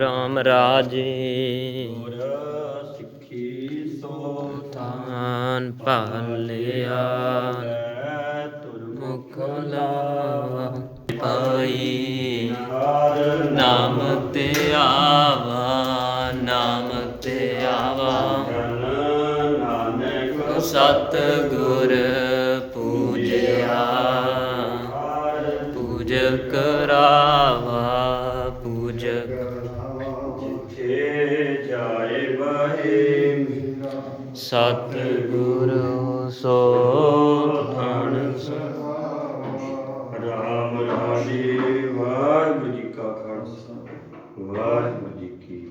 RAM ਰਾਜੇ। ਗੁਰ ਸਿੱਖੀ ਸੋ ਤਾਨ ਭਾਲਿਆ ਥਾਨੈ ਲਾਵਾ ਪਾਈ। ਨਾਮ ਤੇ ਆਵਾ, ਨਾਮ ਤੇ ਆਵਾ। ਜਨ ਨਾਨਕ ਸਤ ਗੁਰ ਕਰਾਵਾ ਪੂਜਕ। ਜਿਥੇ ਜਾਏ ਬਹੇ ਸਤ ਗੁਰੂ ਸੋ ਧਨ। ਰਾਮ ਰਾਜੇ ਵਾਹਿਗੁਰੂ ਜੀ ਕਾ ਖਾਲਸਾ ਵਾਹਿਗੁਰੂ ਜੀ ਕੀ